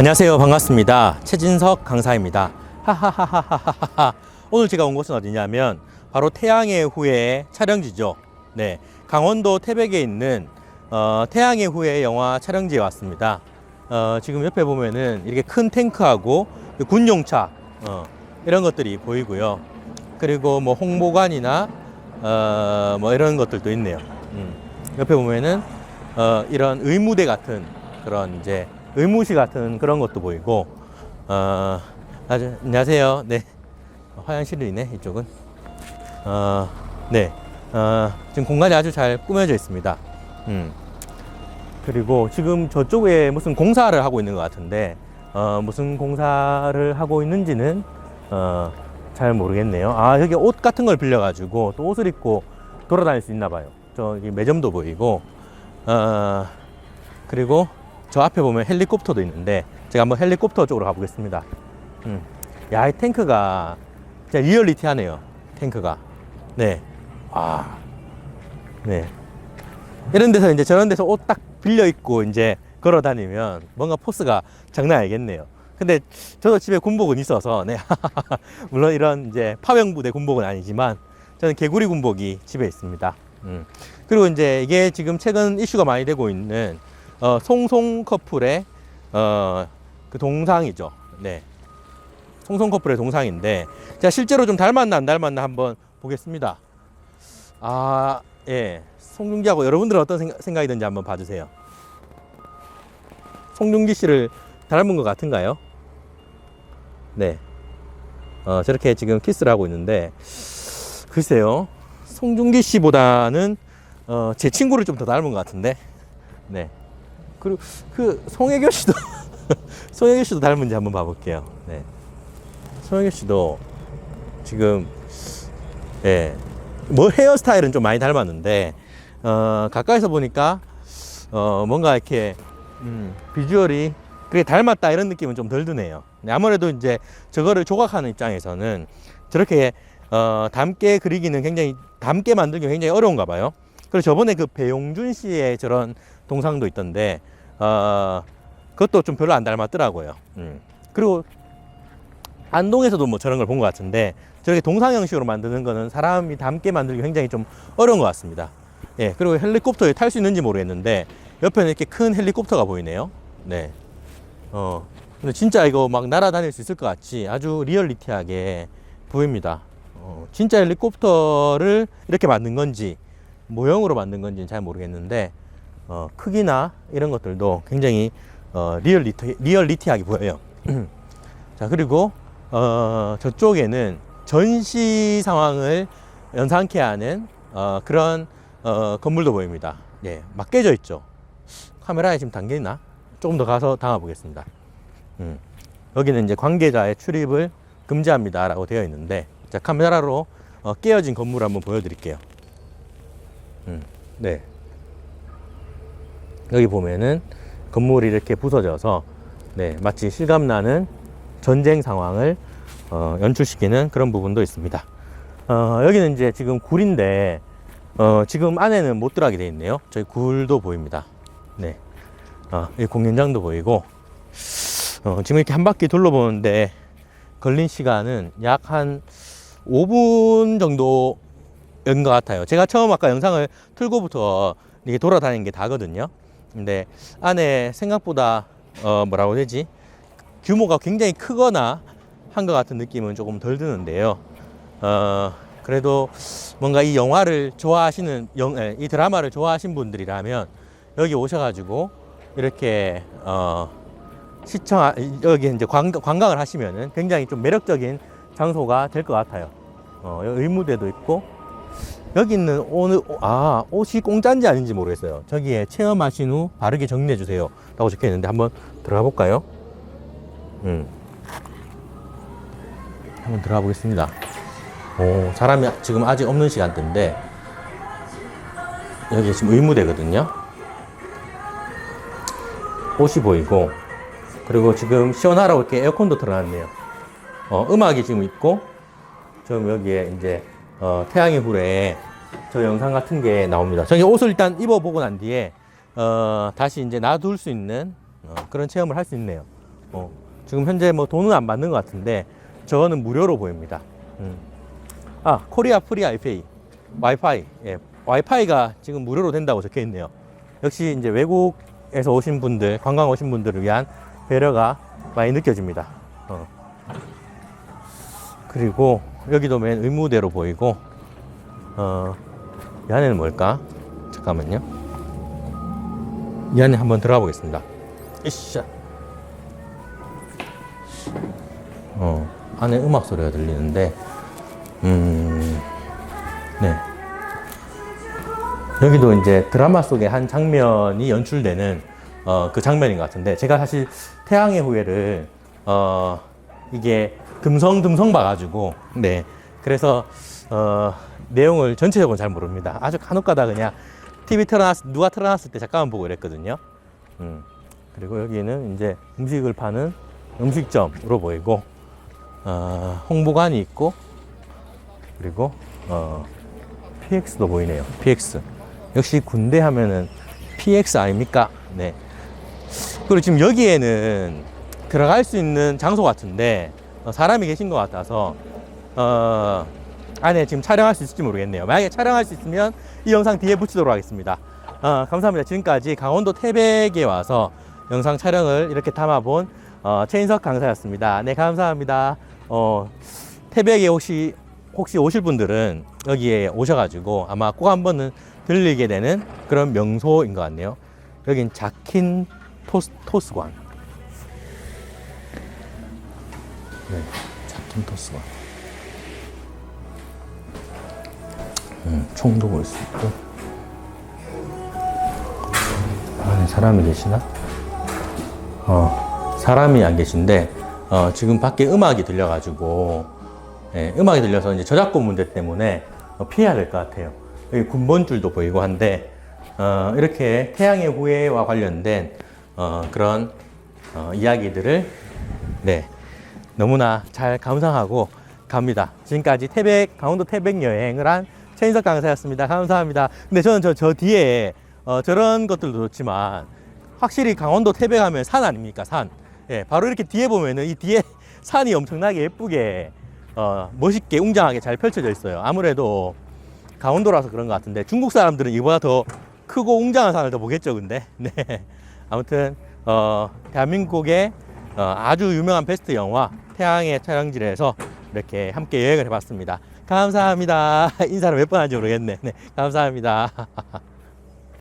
안녕하세요. 반갑습니다. 최진석 강사입니다. 하하하하하하. 오늘 제가 온 곳은 어디냐면 바로 태양의 후예 촬영지죠. 네. 강원도 태백에 있는 어, 태양의 후예 영화 촬영지에 왔습니다. 어, 지금 옆에 보면은 이렇게 큰 탱크하고 그 군용차 어, 이런 것들이 보이고요. 그리고 뭐 홍보관이나 어, 뭐 이런 것들도 있네요. 음. 옆에 보면은 어, 이런 의무대 같은 그런 이제 의무실 같은 그런 것도 보이고 어, 아주 안녕하세요. 네. 화장실이네 이쪽은. 어, 네. 어, 지금 공간이 아주 잘 꾸며져 있습니다. 음. 그리고 지금 저쪽에 무슨 공사를 하고 있는 것 같은데 어, 무슨 공사를 하고 있는지는 어, 잘 모르겠네요. 아 여기 옷 같은 걸 빌려가지고 또 옷을 입고 돌아다닐 수 있나 봐요. 저기 매점도 보이고 어, 그리고 저 앞에 보면 헬리콥터도 있는데 제가 한번 헬리콥터 쪽으로 가보겠습니다. 음. 야, 이 탱크가 진짜 리얼리티하네요. 탱크가. 네. 아. 네. 이런 데서 이제 저런 데서 옷 딱 빌려 입고 이제 걸어 다니면 뭔가 포스가 장난 아니겠네요. 근데 저도 집에 군복은 있어서 네. 물론 이런 이제 파병부대 군복은 아니지만 저는 개구리 군복이 집에 있습니다. 음. 그리고 이제 이게 지금 최근 이슈가 많이 되고 있는 어, 송송 커플의 어, 그 동상이죠. 네. 송송 커플의 동상인데 제가 실제로 좀 닮았나 안 닮았나 한번 보겠습니다. 아, 예. 송중기하고 여러분들은 어떤 생각, 생각이 드는지 한번 봐주세요. 송중기 씨를 닮은 것 같은가요? 네. 어, 저렇게 지금 키스를 하고 있는데, 글쎄요. 송중기 씨보다는, 어, 제 친구를 좀 더 닮은 것 같은데, 네. 그리고 그, 송혜교 씨도, 송혜교 씨도 닮은지 한번 봐볼게요. 네. 송혜교 씨도 지금, 예. 뭐 헤어스타일은 좀 많이 닮았는데, 어, 가까이서 보니까, 어, 뭔가 이렇게, 음, 비주얼이 그게 닮았다 이런 느낌은 좀 덜 드네요. 네, 아무래도 이제 저거를 조각하는 입장에서는 저렇게 어, 닮게 그리기는 굉장히 닮게 만들기 굉장히 어려운가 봐요. 그리고 저번에 그 배용준 씨의 저런 동상도 있던데 어, 그것도 좀 별로 안 닮았더라고요. 음. 그리고 안동에서도 뭐 저런 걸 본 것 같은데 저렇게 동상 형식으로 만드는 거는 사람이 닮게 만들기 굉장히 좀 어려운 것 같습니다. 예, 그리고 헬리콥터에 탈 수 있는지 모르겠는데 옆에는 이렇게 큰 헬리콥터가 보이네요. 네. 어, 근데 진짜 이거 막 날아다닐 수 있을 것 같이 아주 리얼리티하게 보입니다. 어, 진짜 헬리콥터를 이렇게 만든 건지 모형으로 만든 건지는 잘 모르겠는데 어, 크기나 이런 것들도 굉장히 어, 리얼리티, 리얼리티하게 보여요. 자 그리고 어, 저쪽에는 전시 상황을 연상케 하는 어, 그런 어, 건물도 보입니다. 예, 막 깨져 있죠. 카메라에 지금 담겨 있나? 조금 더 가서 담아 보겠습니다. 음. 여기는 이제 관계자의 출입을 금지합니다라고 되어 있는데 자 카메라로 어, 깨어진 건물 한번 보여드릴게요. 음. 네. 여기 보면은 건물이 이렇게 부서져서 네 마치 실감나는 전쟁 상황을 어, 연출시키는 그런 부분도 있습니다. 어, 여기는 이제 지금 굴인데 어, 지금 안에는 못 들어가게 되어 있네요. 저희 굴도 보입니다. 네. 어, 이 공연장도 보이고, 어, 지금 이렇게 한 바퀴 둘러보는데 걸린 시간은 약 한 5분 정도 인 것 같아요. 제가 처음 아까 영상을 틀고부터 이게 돌아다니는 게 다거든요. 근데 안에 생각보다, 어, 뭐라고 해야 되지? 규모가 굉장히 크거나 한 것 같은 느낌은 조금 덜 드는데요. 어, 그래도 뭔가 이 영화를 좋아하시는, 영, 에, 이 드라마를 좋아하신 분들이라면 여기 오셔가지고 이렇게 어, 시청 여기 이제 관, 관광을 하시면은 굉장히 좀 매력적인 장소가 될 것 같아요. 어, 의무대도 있고 여기 있는 오늘 아 옷이 공짜인지 아닌지 모르겠어요. 저기에 체험하신 후 바르게 정리해 주세요.라고 적혀 있는데 한번 들어가 볼까요? 음. 한번 들어가 보겠습니다. 오, 사람이 지금 아직 없는 시간대인데 여기 지금 의무대거든요. 옷이 보이고 그리고 지금 시원하라고 이렇게 에어컨도 틀어놨네요. 어, 음악이 지금 있고 지금 여기에 이제 어, 태양의 불에 저 영상 같은 게 나옵니다. 저기 옷을 일단 입어보고 난 뒤에 어, 다시 이제 놔둘 수 있는 어, 그런 체험을 할 수 있네요. 어, 지금 현재 뭐 돈은 안 받는 것 같은데 저거는 무료로 보입니다. 음. 아 코리아 프리 와이파이 와이파이 예 와이파이가 지금 무료로 된다고 적혀 있네요. 역시 이제 외국에서 오신 분들 관광 오신 분들을 위한 배려가 많이 느껴집니다. 어. 그리고 여기도 맨 의무대로 보이고 어, 이 안에는 뭘까? 잠깐만요. 이 안에 한번 들어가 보겠습니다. 이샤. 어, 안에 음악 소리가 들리는데, 음, 네. 여기도 이제 드라마 속의 한 장면이 연출되는 어, 그 장면인 것 같은데, 제가 사실 태양의 후예를, 어, 이게 듬성듬성 봐가지고, 네. 그래서, 어, 내용을 전체적으로 잘 모릅니다. 아주 간혹가다 그냥 TV 틀어놨, 누가 틀어놨을 때 잠깐만 보고 이랬거든요. 음. 그리고 여기는 이제 음식을 파는 음식점으로 보이고, 어, 홍보관이 있고, 그리고, 어, PX도 보이네요. PX. 역시 군대 하면은 PX 아닙니까? 네. 그리고 지금 여기에는 들어갈 수 있는 장소 같은데, 어, 사람이 계신 것 같아서, 어, 안에 지금 촬영할 수 있을지 모르겠네요. 만약에 촬영할 수 있으면 이 영상 뒤에 붙이도록 하겠습니다. 어, 감사합니다. 지금까지 강원도 태백에 와서 영상 촬영을 이렇게 담아본 어, 최인석 강사였습니다. 네, 감사합니다. 어, 태백에 혹시 혹시 오실 분들은 여기에 오셔가지고 아마 꼭 한 번은 들리게 되는 그런 명소인 것 같네요. 여긴 자킨 토스, 토스관. 네, 토스관. 음, 총도 볼 수 있고. 안에 사람이 계시나? 어, 사람이 안 계신데, 어, 지금 밖에 음악이 들려가지고, 예, 음악이 들려서 이제 저작권 문제 때문에 어, 피해야 될 것 같아요. 여기 군번줄도 보이고 한데, 어, 이렇게 태양의 후예와 관련된 어, 그런 어, 이야기들을 네, 너무나 잘 감상하고 갑니다. 지금까지 태백, 강원도 태백 여행을 한 최인석 강사였습니다. 감사합니다. 근데 저는 저, 저 뒤에 어, 저런 것들도 좋지만 확실히 강원도 태백 하면 산 아닙니까? 산. 예, 바로 이렇게 뒤에 보면은 이 뒤에 산이 엄청나게 예쁘게 어, 멋있게 웅장하게 잘 펼쳐져 있어요. 아무래도 강원도라서 그런 것 같은데 중국 사람들은 이보다 더 크고 웅장한 산을 더 보겠죠, 근데. 네. 아무튼 어, 대한민국의 어, 아주 유명한 베스트 영화 태양의 촬영지에서 이렇게 함께 여행을 해봤습니다. 감사합니다. 인사를 몇 번 하는지 모르겠네. 네, 감사합니다.